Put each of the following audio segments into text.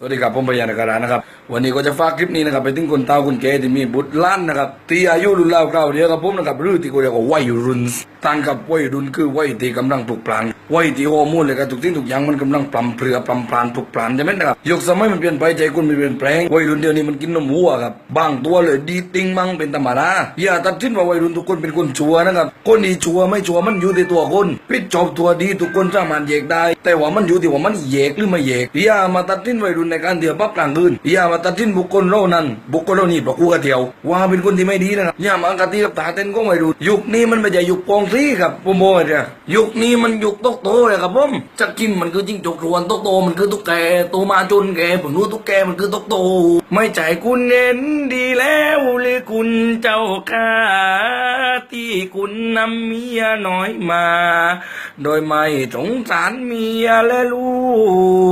สวัสดีครับผมพยานการานะครับ วันนี้ก็จะฝากคลิปนี้นะครับไปถึงคนเตาคนแก่ที่มีบุตรล้านนะครับที่อายุรุ่นราวคราเดียวกับผมนะครับหรือที่เขาเรียกว่าวัยรุ่นต่างกับวัยรุ่นคือวัยที่กำลังปลุกปลาน วัยที่ฮอร์โมนเลยกับทุกสิ่งทุกอย่างมันกำลังปลำเพลือปลำปลานปลุกปลานใช่ไหมนะครับยกสมัยมันเปลี่ยนไปใจคุณมันเปลี่ยนแปลงวัยรุ่นเดียวนี้มันกินนมวัวครับบางตัวเลยดีติงมั่งเป็นธรรมดาอย่าตัดสินว่าวัยรุ่นทุกคนเป็นคนชั่วนะครับคนดีชั่วไม่ชั่วมันอยู่ในตัวคนพิจบตัวดีทุกคนสามารถแยกได้ แต่ว่ามันอยู่ที่ว่ามันแยกหรือไม่แยกอย่ามาตัดสินวัยรุ่นในการเที่ยวปั๊บกลางคืนอย่ามาตัดสินบุคคลเรานั้น บุคคลเรานี่บอกกูกระเทียว ว่าเป็นคนที่ไม่ดีนะครับอย่ามากระตีกับตาเต้นก็วัยรุ่นยุคนี้มันไม่ใช่ยุคปองซีครับผมบอกเลยเนี่ยยุคนี้มันยุคตกโตเลยครับผมจะกินมันคือจิ้งจกรวนตกโตมันคือตุ๊กแกโตมาจนแกผมรู้ตุ๊กแกมันคือตกโต ไม่ใจคุณเน้นดีแล้วเลยคุณเจ้าข้าที่คุณนำเมียน้อยมา โดยไม่สงสารเมียและลู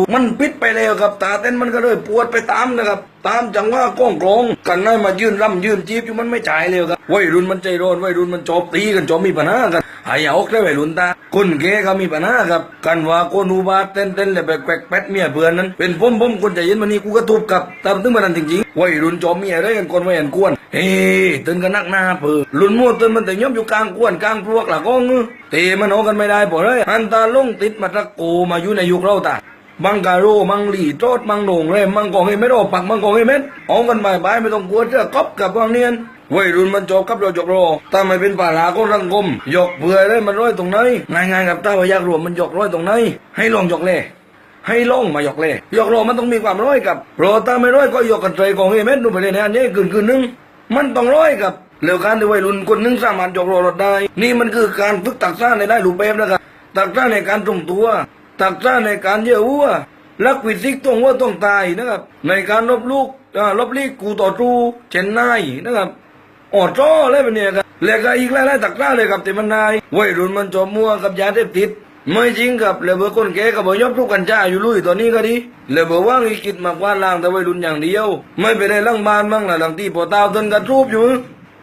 กมันปิดไปแล้วครับตาเต้นมันก็เลยปวดไปตามนะครับตามจังว่าก้องกลงกันได้มายืนร่ำยืนจีบอยู่มันไม่จ่ายเลยครับวัยรุ่นมันใจร้อนวัยรุ่นมันจอบตีกันจอบมีปัญหากัน หายอกได้ไปลุนตาคนเก๋ก็มีปัญหาครับกันว่าโกนูบาเต้นเต้นเลยแบบแกวกแป๊ดเมียเพื่อนนั้น เป็นผมผมคนใจเย็นมันนี่กูก็ทุบกับตามถึงมันนั้นจริงๆวัยรุ่นจอมเมียได้กันคนวัยอันกวนเฮ้ตื่นกันนักหน้าเปือรุ่นมั่วตื่นมันแต่ย่อมอยู่กลางกวนกลางพวกหลักก้องเตะมันเอากันไม่ได้ปอเลยอันตาลงติดมาตะโกมาอยู่ในยุคเราตา มังการโรมังหลีโจดมังโหนงเรมมังกองเฮเมโรปักมังกองเฮเม็ดเอากันบายบายไม่ต้องกลัวเจ้ากอบกับวางเนียนวัยรุ่นมันจบกับเราจบรอถ้าไม่เป็นป่าลาก็รังกมยกเบื่อได้มันร้อยตรงไหนง่ายๆกับถ้าว่าอยากรวมมันยกร้อยตรงไหนให้ลองยกเล่ให้ล่องมายกเล่ยกรอมันต้องมีความร้อยกับรอถ้าไม่ร้อยก็ยกกันใจกองเฮเม็ดนู่นไปเลยในอันนี้คืนคืนนึงมันต้องร้อยกับแล้วการที่วัยรุ่นคนหนึงสามารถยกรอรถได้ นี่มันคือการฝึกตักษะในได้รูปแบบนะครับตักษะในการตรงตัว ตักษะในการเยอะวัวลักวิสิกต้องว่าต้องตายนะครับ ในการลบลูกลบลีกกูต่อจูเช่นนายนะครับออดจ้ออะไรแบบเนี้ยครับแล้วก็อีกหลายๆตักร้าเลยครับที่มันนายวัยรุ่นมันจอมมั่วกับยาเสพติดไม่จริงครับแล้วเบอร์คนแก่ก็บบอกยอมทุกกันจ้าอยู่ลุยตอนนี้ก็ดีแล้วเบอร์ว่างอีกิดมากว่าล่างแต่วัยรุ่นอย่างเดียว ไม่ไปได้ลังบ้านบ้างนะหลังที่พอตาวต้นกระทูบอยู่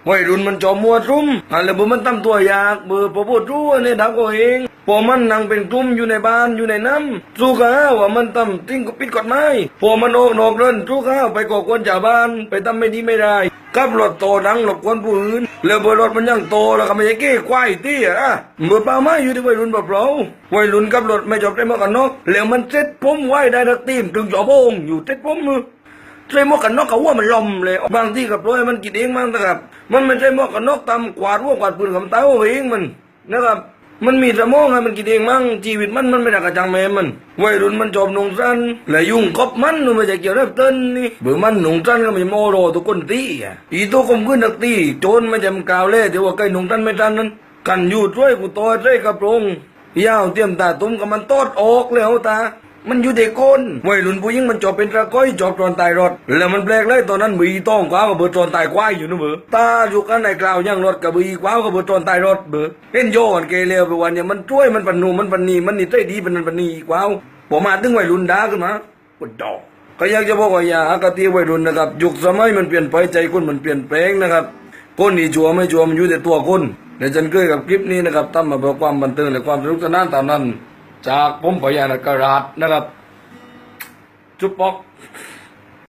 วัยรุ่นมันจอมมัวซุ่มอะไรเบอร์มันตั้มตัวยากเบอร์พอพูดรู้เนี่ยดักเอาเองพอมันนั่งเป็นกลุ่มอยู่ในบ้านอยู่ในน้ำสู้ข้าว่ามันตั้มทิ้งก็ปิดกฎหมายพอมันออกนอกเดินสู้ข้าไปก่อกวนชาวบ้านไปทำไม่ดีไม่ได้กับรถโตดังหลบกวนผู้อื่นแล้วเบอร์รถมันยังโตแล้วก็ไม่ใช่เก้ควายตี้อะเบอร์เปล่าไม่อยู่ที่วัยรุ่นเปล่าวัยรุ่นกับรถไม่จบได้มากันนอกแล้วมันเซ็ตผมไว้ได้ทักทีมถึงจอบโงอยู่เซ็ตผมมือ ใส่หมวกกันน็อกกับหัวมันลมเลย บางที่กับปล่อยมันกินเองบ้งนะครับ มันไม่ใช่หมวกกันน็อกตำกวาดหัวกวาดปืนกับเต้าเองมันนะครับมันมีสมองไงมันกินเองมั่งชีวิตมันมันไม่ได้กระจังแม่มันวัยรุ่นมันจอบหนุ่งสั้นและยุ่งกบมันมันไม่ใช่เกี่ยวกับเต้นนี่เบื่อมันหนุ่งสั้นก็ไม่โมโรทุกคนตีอะอีตัวคมขึ้นนักตีโจรไม่จำกาวเล่ที่ว่าใกล้หนุ่งสั้นไม่สั้นนั้น กันอยู่ช่วยกูต่อยช่วยกระโปรงยาวเตรียมตาตุ้มกับมันตอดออกแล้วตา มันอยู่เด็กคนวัยรุ่นผู้หญิงมันจอบเป็นตะก้อยจอบตอนตายรถ แล้วมันแปลกเลยตอนนั้นบีต้องกว้าวกับเบอร์ตอนตายควายอยู่นะเบอร์ตาอยู่กันในกล่าวยังรถกับบีกว้าวกับเบอร์ตอนตายรถเบอร์เห็นโยนเกเรไปวันเนี่ยมันช่วยมันปันนูมันปันนีมันนี่ใจดีเป็นมันปันนีกว้าวผมมาถึงวัยรุ่นด่าขึ้นมาปวดดอกก็อยากจะบอกว่าอย่าอากติวัยรุ่นนะครับยุคสมัยมันเปลี่ยนไปใจคนมันเปลี่ยนแปลงนะครับคนนี่ชัวไม่ชัวมันอยู่แต่ตัวคนเดี๋ยวฉันเคยกับคลิปนี้นะครับทำมาเพื่อความบันเทิงและความสนุกสนานตามนั้น จากผมพยานกราดนะครับจุ๊บป๊อก